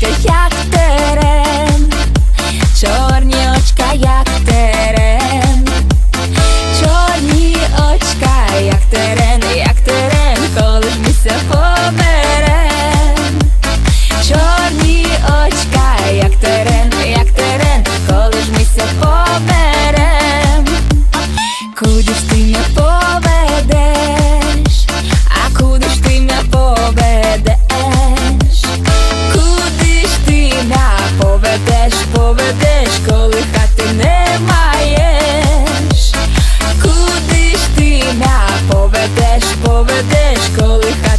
个夏 ведеш, коли хати не маєш? Куди ж ти мене поведеш, поведеш, коли хати?